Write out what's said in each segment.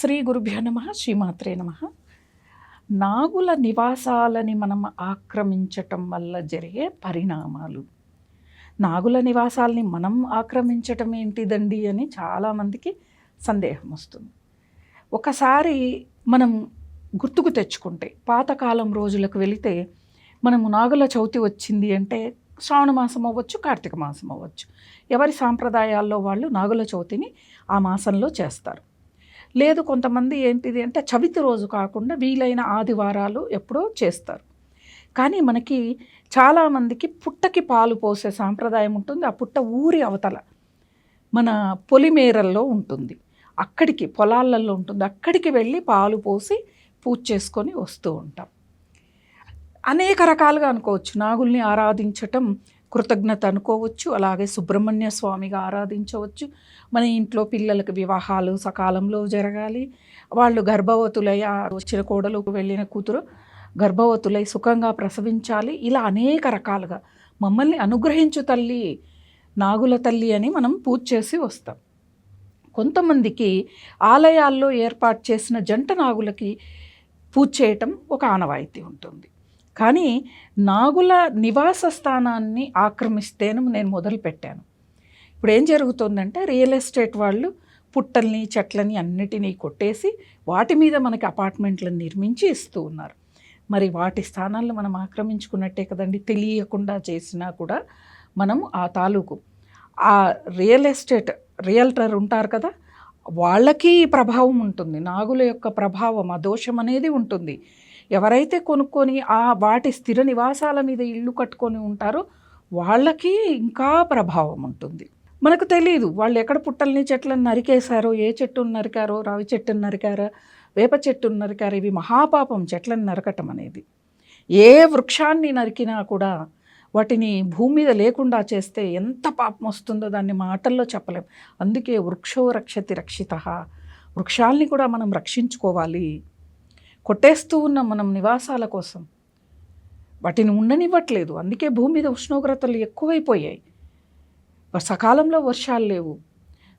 శ్రీ గురుభ్యో నమ శ్రీమాత్రే నమ. నాగుల నివాసాలని మనం ఆక్రమించటం వల్ల జరిగే పరిణామాలు. నాగుల నివాసాలని మనం ఆక్రమించటం ఏంటిదండి అని చాలామందికి సందేహం వస్తుంది. ఒకసారి మనం గుర్తుకు తెచ్చుకుంటే పాతకాలం రోజులకు వెళితే మనము నాగుల చవితి వచ్చింది అంటే శ్రావణ మాసం అవ్వచ్చు కార్తీక మాసం అవ్వచ్చు. ఎవరి సాంప్రదాయాల్లో వాళ్ళు నాగుల చవితిని ఆ మాసంలో చేస్తారు. లేదు కొంతమంది ఏంటిది అంటే చవితి రోజు కాకుండా వీలైన ఆదివారాలు ఎప్పుడో చేస్తారు. కానీ మనకి చాలామందికి పుట్టకి పాలు పోసే సాంప్రదాయం ఉంటుంది. ఆ పుట్ట ఊరి అవతల మన పొలిమేరల్లో ఉంటుంది. అక్కడికి పొలాలలో ఉంటుంది. అక్కడికి వెళ్ళి పాలు పోసి పూజ చేసుకొని వస్తూ ఉంటాం. అనేక రకాలుగా అనుకోవచ్చు. నాగుల్ని ఆరాధించటం కృతజ్ఞత అనుకోవచ్చు అలాగే సుబ్రహ్మణ్య స్వామిగా ఆరాధించవచ్చు. మన ఇంట్లో పిల్లలకు వివాహాలు సకాలంలో జరగాలి. వాళ్ళు గర్భవతులై వచ్చిన కోడలకు వెళ్ళిన కూతురు గర్భవతులై సుఖంగా ప్రసవించాలి. ఇలా అనేక రకాలుగా మమ్మల్ని అనుగ్రహించు తల్లి నాగుల తల్లి అని మనం పూజ చేసి వస్తాం. కొంతమందికి ఆలయాల్లో ఏర్పాటు చేసిన జంట నాగులకి పూజ చేయటం ఒక ఆనవాయితీ ఉంటుంది. కానీ నాగుల నివాస స్థానాన్ని ఆక్రమిస్తేనే నేను మొదలుపెట్టాను. ఇప్పుడు ఏం జరుగుతుందంటే రియల్ ఎస్టేట్ వాళ్ళు పుట్టల్ని చెట్లని అన్నిటినీ కొట్టేసి వాటి మీద మనకి అపార్ట్మెంట్లను నిర్మించి ఇస్తూ ఉన్నారు. మరి వాటి స్థానాలను మనం ఆక్రమించుకున్నట్టే కదండి తెలియకుండా చేసినా కూడా మనం ఆ తాలూకు. ఆ రియల్ ఎస్టేట్ రియల్టర్ ఉంటారు కదా వాళ్ళకి ప్రభావం ఉంటుంది. నాగుల యొక్క ప్రభావం ఆ దోషం అనేది ఉంటుంది. ఎవరైతే కొనుక్కొని ఆ వాటి స్థిర నివాసాల మీద ఇల్లు కట్టుకొని ఉంటారో వాళ్ళకి ఇంకా ప్రభావం ఉంటుంది. మనకు తెలియదు వాళ్ళు ఎక్కడ పుట్టల్ని చెట్లను నరికేశారో ఏ చెట్టును నరికారో రావి చెట్టును నరికారో వేప చెట్టును నరికారు ఇవి మహాపాపం చెట్లను నరకటం అనేది. ఏ వృక్షాన్ని నరికినా కూడా వాటిని భూమి మీద లేకుండా చేస్తే ఎంత పాపం వస్తుందో దాన్ని మాటల్లో చెప్పలేం. అందుకే వృక్షో రక్షతి రక్షిత. వృక్షాల్ని కూడా మనం రక్షించుకోవాలి. కొట్టేస్తూ ఉన్నాం మనం నివాసాల కోసం. వాటిని ఉండనివ్వట్లేదు. అందుకే భూమి మీద ఉష్ణోగ్రతలు ఎక్కువైపోయాయి. సకాలంలో వర్షాలు లేవు.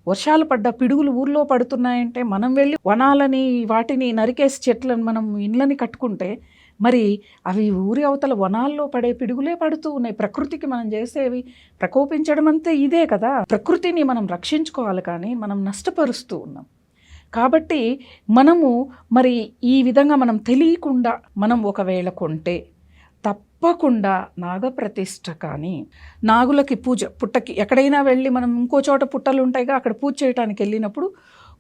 వర్షాలు పడ్డ పిడుగులు ఊర్లో పడుతున్నాయంటే మనం వెళ్ళి వనాలని వాటిని నరికేసి చెట్లను మనం ఇండ్లని కట్టుకుంటే మరి అవి ఊరి అవతల వనాల్లో పడే పిడుగులే పడుతూ ఉన్నాయి. ప్రకృతికి మనం చేసేవి ప్రకోపించడం అంతే ఇదే కదా. ప్రకృతిని మనం రక్షించుకోవాలి కానీ మనం నష్టపరుస్తూ ఉన్నాం. కాబట్టి మనము మరి ఈ విధంగా మనం తెలియకుండా మనం ఒకవేళ కొంటే తప్పకుండా నాగప్రతిష్ఠ కానీ నాగులకి పూజ పుట్టకి ఎక్కడైనా వెళ్ళి మనం ఇంకో చోట పుట్టలు ఉంటాయిగా అక్కడ పూజ చేయడానికి వెళ్ళినప్పుడు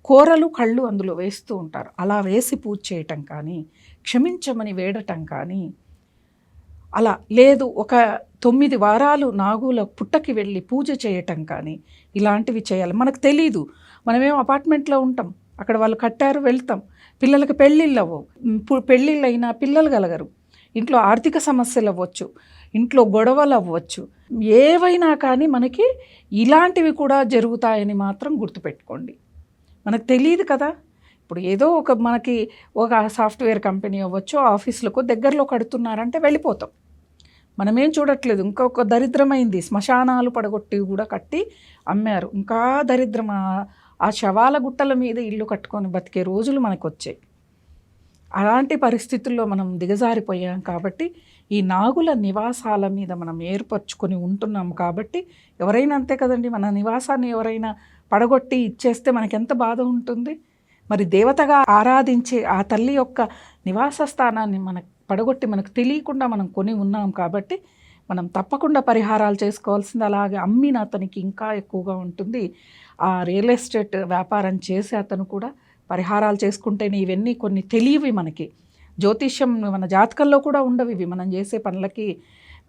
కూరలు కళ్ళు అందులో వేస్తూ ఉంటారు. అలా వేసి పూజ చేయటం కానీ క్షమించమని వేడటం కానీ అలా లేదు ఒక తొమ్మిది వారాలు నాగుల పుట్టకి వెళ్ళి పూజ చేయటం కానీ ఇలాంటివి చేయాలి. మనకు తెలీదు. మనమేం అపార్ట్మెంట్లో ఉంటాం. అక్కడ వాళ్ళు కట్టారు వెళ్తాం. పిల్లలకి పెళ్ళిళ్ళు అవ్వవు. పెళ్ళిళ్ళు అయినా పిల్లలు కలగరు. ఇంట్లో ఆర్థిక సమస్యలు అవ్వచ్చు ఇంట్లో గొడవలు అవ్వచ్చు. ఏవైనా కానీ మనకి ఇలాంటివి కూడా జరుగుతాయని మాత్రం గుర్తుపెట్టుకోండి. మనకు తెలియదు కదా? ఇప్పుడు ఏదో ఒక మనకి ఒక సాఫ్ట్వేర్ కంపెనీ అవ్వచ్చు ఆఫీసులకు దగ్గరలో కడుతున్నారంటే వెళ్ళిపోతాం. మనమేం చూడట్లేదు. ఇంకొక దరిద్రమైంది. శ్మశానాలు పడగొట్టి కూడా కట్టి అమ్మారు. ఇంకా దరిద్రం ఆ శవాల గుట్టల మీద ఇల్లు కట్టుకొని బతికే రోజులు మనకు వచ్చాయి అలాంటి పరిస్థితుల్లో మనం దిగజారిపోయాం కాబట్టి ఈ నాగుల నివాసాల మీద మనం ఏర్పరచుకొని ఉంటున్నాం కాబట్టి ఎవరైనా అంతే కదండి మన నివాసాన్ని ఎవరైనా పడగొట్టి ఇచ్చేస్తే మనకెంత బాధ ఉంటుంది? మరి దేవతగా ఆరాధించే ఆ తల్లి యొక్క నివాస స్థానాన్ని మనకు పడగొట్టి మనకు తెలియకుండా మనం కొని ఉన్నాం కాబట్టి మనం తప్పకుండా పరిహారాలు చేసుకోవాల్సింది అలాగే అమ్మిన అతనికి ఇంకా ఎక్కువగా ఉంటుంది. ఆ రియల్ ఎస్టేట్ వ్యాపారం చేసే అతను కూడా పరిహారాలు చేసుకుంటేనే ఇవన్నీ కొన్ని తెలియవి మనకి. జ్యోతిష్యం మన జాతకంలో కూడా ఉండవు ఇవి. మనం చేసే పనులకి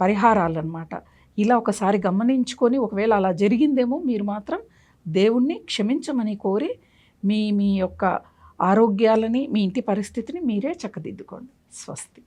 పరిహారాలు అనమాట ఇలా ఒకసారి గమనించుకొని ఒకవేళ అలా జరిగిందేమో మీరు మాత్రం దేవుణ్ణి క్షమించమని కోరి మీ మీ యొక్క ఆరోగ్యాలని మీ ఇంటి పరిస్థితిని మీరే చక్కదిద్దుకోండి. స్వస్తి.